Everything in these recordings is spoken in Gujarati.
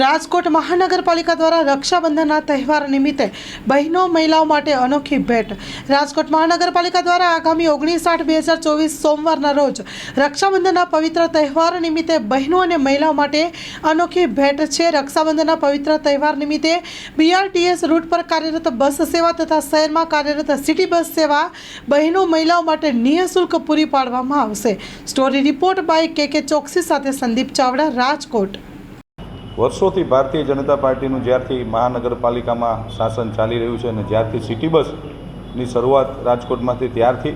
રાજકોટ મહાનગરપાલિકા દ્વારા રક્ષાબંધનના તહેવાર નિમિત્તે બહેનો મહિલાઓ માટે અનોખી ભેટ. રાજકોટ મહાનગરપાલિકા દ્વારા આગામી ઓગણીસ આઠ બે હજાર ચોવીસ સોમવારના રોજ રક્ષાબંધનના પવિત્ર તહેવાર નિમિત્તે બહેનો અને મહિલાઓ માટે અનોખી ભેટ છે. રક્ષાબંધનના પવિત્ર તહેવાર નિમિત્તે બીઆરટીએસ રૂટ પર કાર્યરત બસ સેવા તથા શહેરમાં કાર્યરત સિટી બસ સેવા બહેનો મહિલાઓ માટે નિઃશુલ્ક પૂરી પાડવામાં આવશે. સ્ટોરી રિપોર્ટ બાય કે કે ચોકસી સાથે સંદીપ ચાવડા, રાજકોટ. વર્ષોથી ભારતીય જનતા પાર્ટીનું જ્યારથી મહાનગરપાલિકામાં શાસન ચાલી રહ્યું છે અને જ્યારથી સિટી બસની શરૂઆત રાજકોટમાંથી ત્યારથી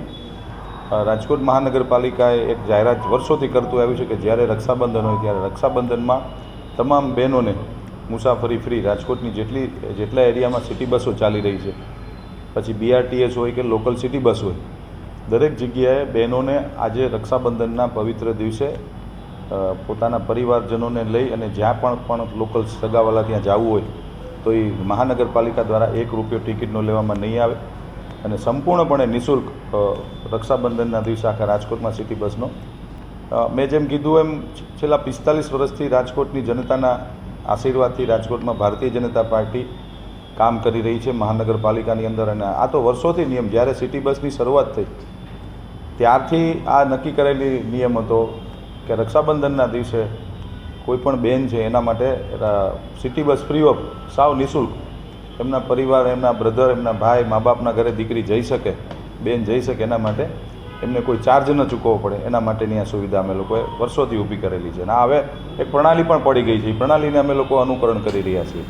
રાજકોટ મહાનગરપાલિકાએ એક જાહેરાત વર્ષોથી કરતું આવ્યું છે કે જ્યારે રક્ષાબંધન હોય ત્યારે રક્ષાબંધનમાં તમામ બહેનોને મુસાફરી ફ્રી રાજકોટની જેટલી, જેટલા એરિયામાં સિટી બસો ચાલી રહી છે, પછી બીઆરટીએસ હોય કે લોકલ સિટી બસ હોય, દરેક જગ્યાએ બહેનોને આજે રક્ષાબંધનના પવિત્ર દિવસે પોતાના પરિવારજનોને લઈ અને જ્યાં પણ પણ લોકલ સગાવાલા ત્યાં જવું હોય, તો એ મહાનગરપાલિકા દ્વારા એક રૂપિયો ટિકિટનો લેવામાં નહીં આવે અને સંપૂર્ણપણે નિઃશુલ્ક રક્ષાબંધનના દિવસે આખા રાજકોટમાં સિટી બસનો મેં જેમ કીધું એમ છેલ્લા પિસ્તાલીસ વર્ષથી રાજકોટની જનતાના આશીર્વાદથી રાજકોટમાં ભારતીય જનતા પાર્ટી કામ કરી રહી છે મહાનગરપાલિકાની અંદર અને આ તો વર્ષોથી નિયમ, જ્યારે સિટી બસની શરૂઆત થઈ, ત્યારથી આ નક્કી કરેલી નિયમ હતો કે રક્ષાબંધનના દિવસે કોઈ પણ બેન છે એના માટે સિટી બસ ફ્રી ઓફ સાવ નિઃશુલ્ક. એમના પરિવાર, એમના બ્રધર, એમના ભાઈ, મા બાપના ઘરે દીકરી જઈ શકે, બેન જઈ શકે એના માટે. એમને કોઈ ચાર્જ ન ચૂકવવો પડે, એના માટેની આ સુવિધા અમે લોકોએ વર્ષોથી ઊભી કરેલી છે. અને હવે એક પ્રણાલી પણ પડી ગઈ છે. એ પ્રણાલીને અમે લોકો અનુકરણ કરી રહ્યા છીએ.